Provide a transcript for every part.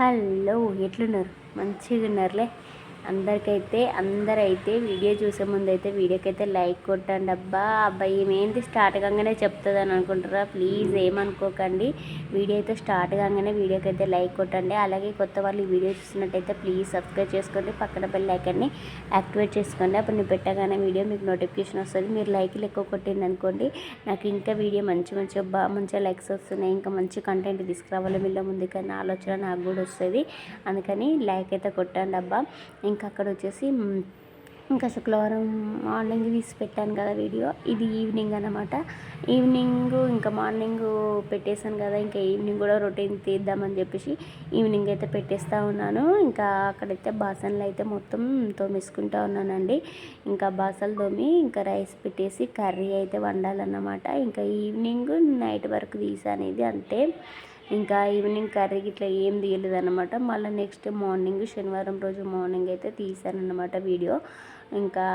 Hello ఎట్లున్నారు? మంచిగా ఉన్నారులే అందరికైతే అందరైతే వీడియో చూసే ముందు అయితే వీడియోకైతే లైక్ కొట్టండి అబ్బా. అబ్బాయి ఏమేంటి స్టార్ట్ కాగానే చెప్తుంది అని అనుకుంటారా ప్లీజ్ ఏమనుకోకండి. వీడియో అయితే స్టార్ట్ కాగానే వీడియోకి అయితే లైక్ కొట్టండి. అలాగే కొత్త వాళ్ళు ఈ వీడియో చూసినట్టయితే ప్లీజ్ సబ్స్క్రైబ్ చేసుకోండి. పక్కన బెల్ ఐకాన్ని యాక్టివేట్ చేసుకోండి. అప్పుడు నేను పెట్టగానే వీడియో మీకు నోటిఫికేషన్ వస్తుంది. మీరు లైక్లు ఎక్కువ కొట్టింది అనుకోండి నాకు ఇంకా వీడియో మంచి మంచిగా బాగా మంచిగా లైక్స్ వస్తున్నాయి. ఇంకా మంచి కంటెంట్ తీసుకురావాలి. వీళ్ళ ముందుకన్నా ఆలోచన నాకు కూడా వస్తుంది. అందుకని లైక్ అయితే కొట్టండి అబ్బా. ఇంకా అక్కడ వచ్చేసి ఇంకా శుక్రవారం మార్నింగ్ తీసి పెట్టాను కదా వీడియో. ఇది ఈవినింగ్ అనమాట ఈవినింగ్ ఇంకా మార్నింగ్ పెట్టేశాను కదా ఇంకా ఈవినింగ్ కూడా రొటీన్ తీద్దామని చెప్పేసి ఈవినింగ్ అయితే పెట్టేస్తూ ఉన్నాను. ఇంకా అక్కడైతే బాసనలు అయితే మొత్తం తోమేసుకుంటూ ఉన్నానండి. ఇంకా బాసలు తోమి ఇంకా రైస్ పెట్టేసి కర్రీ అయితే వండాలన్నమాట. ఇంకా ఈవినింగ్ నైట్ వరకు తీసాను ఇది అంతే. ఇంకా ఈవినింగ్ కర్రీ ఇట్లా ఏం తీయలేదు అనమాట మళ్ళీ నెక్స్ట్ మార్నింగ్ శనివారం రోజు మార్నింగ్ అయితే తీసాను వీడియో ఇంకా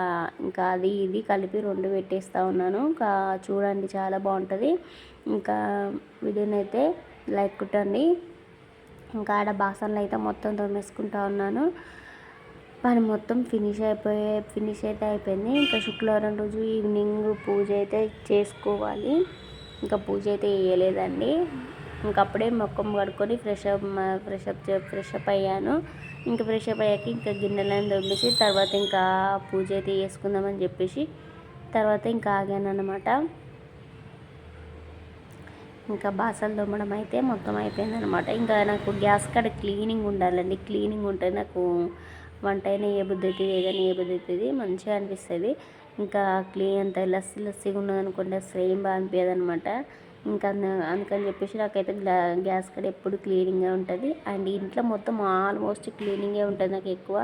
ఇంకా అది ఇది కలిపి రెండు పెట్టేస్తూ ఉన్నాను. ఇంకా చూడండి చాలా బాగుంటుంది. ఇంకా వీడియోని అయితే లైక్ కుట్టండి. ఇంకా ఆడ బాసనలు అయితే మొత్తం తోమేసుకుంటా ఉన్నాను. పని మొత్తం ఫినిష్ అయిపోయే ఫినిష్ అయితే అయిపోయింది. ఇంకా శుక్రవారం రోజు ఈవినింగ్ పూజ అయితే చేసుకోవాలి. ఇంకా పూజ అయితే వేయలేదండి. ఇంక అప్పుడే మొక్కం కడుక్కొని fresh up fresh up fresh up అయ్యాను. ఇంకా ఫ్రెష్ అప్ అయ్యాక ఇంకా గిన్నెలను దొబ్బేసి తర్వాత ఇంకా పూజ అయితే చేసుకుందామని చెప్పేసి తర్వాత ఇంకా ఆగాను అనమాట ఇంకా బాసలు దొమ్మడం అయితే మొత్తం అయిపోయింది అనమాట ఇంకా నాకు గ్యాస్ కాడ క్లీనింగ్ ఉండాలండి. క్లీనింగ్ ఉంటే నాకు వంట అయినా ఏ బుద్ధి అవుతుంది ఏదైనా ఏ బుద్ధి అవుతుంది మంచిగా అనిపిస్తుంది. ఇంకా క్లీన్ అంత లస్సి లస్సిగా ఉన్నదనుకుంటే అసలు ఏం బాగా అనిపించదు అనమాట ఇంకా అందుకని చెప్పేసి నాకైతే గ్లా గ్యాస్ కాడ ఎప్పుడు క్లీనింగ్గా ఉంటుంది. అండ్ ఇంట్లో మొత్తం ఆల్మోస్ట్ క్లీనింగే ఉంటుంది నాకు ఎక్కువ.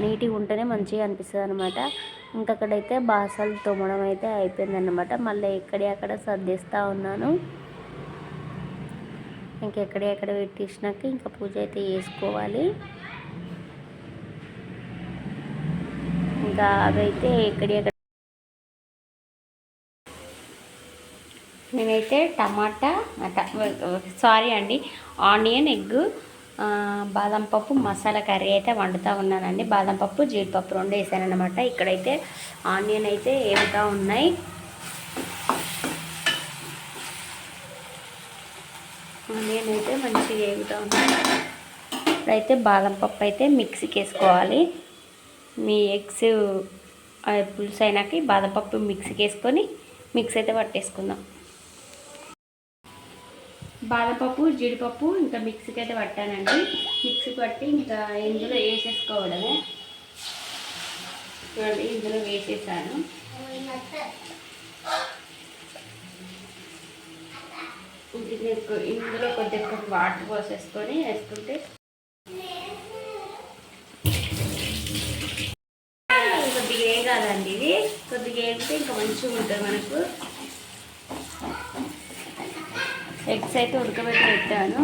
నీట్గా ఉంటేనే మంచిగా అనిపిస్తుంది అనమాట ఇంకా అక్కడైతే బాసలు తోమడం అయితే అయిపోయింది అనమాట మళ్ళీ ఎక్కడే అక్కడ సర్దేస్తూ ఉన్నాను. ఇంకెక్కడే అక్కడ పెట్టేసినాక ఇంకా పూజ అయితే చేసుకోవాలి. ఇంకా అవైతే ఎక్కడే నేనైతే టమాటా సారీ అండి ఆనియన్ ఎగ్ బాదం పప్పు మసాలా కర్రీ అయితే వండుతూ ఉన్నానండి. బాదం పప్పు జీడిపప్పు రెండు వేసానమాట ఇక్కడైతే ఆనియన్ అయితే ఏగుతూ ఉన్నాయి? ఆనియన్ అయితే మంచిగా ఏగుతూ ఉన్నాయి? ఇప్పుడైతే బాదం పప్పు అయితే మిక్సీకి వేసుకోవాలి. మీ ఎగ్స్ పులుసు అయినాక బాదం పప్పు మిక్సీకి వేసుకొని మిక్స్ అయితే పట్టేసుకుందాం. బాదపప్పు జీడిపప్పు ఇంకా మిక్సీకి అయితే పట్టానండి. మిక్సీకి పట్టి ఇంకా ఇందులో వేసేసుకోవడమే. చూడండి ఇందులో వేసేసాను. ఇందులో ఎక్కువ- కొద్దిగా వాటర్ పోసేసుకొని వేసుకుంటే కొద్దిగా వేగాలండి ఇది. కొద్దిగా వేస్తే ఇంకా మంచిగా ఉంటుంది మనకు. ఎగ్స్ అయితే ఉడకబెట్టి పెట్టాను.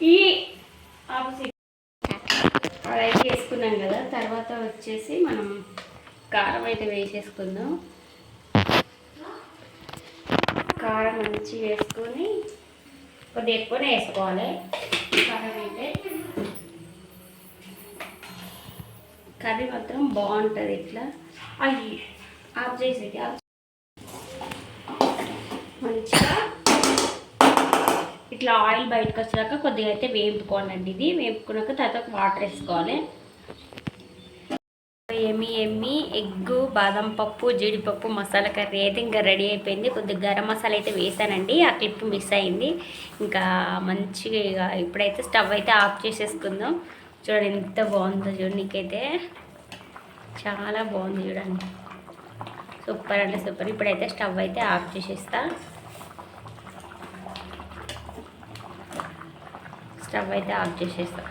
ఈ అలా అదైతే వేసుకున్నాం కదా తర్వాత వచ్చేసి మనం కారం అయితే వేసేసుకుందాం. కారం మంచిగా వేసుకొని కొద్దిగా ఎక్కువనే వేసుకోవాలి. కారం అయితే కర్రీ మాత్రం బాగుంటుంది ఇట్లా. అవి ఆఫ్ చేసేది ఆఫ్ మంచిగా ఇట్లా ఆయిల్ బయటకు వచ్చాక కొద్దిగా అయితే వేపుకోనండి ఇది. వేపుకున్నాక తర్వాత వాటర్ వేసుకోవాలి. ఎమ్మి ఎమ్మి ఎగ్గు బాదం పప్పు జీడిపప్పు మసాలా కర్రీ అయితే ఇంకా రెడీ అయిపోయింది. కొద్దిగా గరం మసాలా అయితే వేసానండి. ఆ క్లిప్ మిస్ అయింది. ఇంకా మంచిగా ఇక ఇప్పుడైతే స్టవ్ అయితే ఆఫ్ చేసేసుకుందాం. చూడండి ఎంత బాగుందో చూడనీకైతే చాలా బాగుంది చూడండి. సూపర్ అంటే సూపర్. ఇప్పుడైతే స్టవ్ అయితే ఆఫ్ చేసేస్తా. స్టవ్ అయితే ఆఫ్ చేసేస్తా.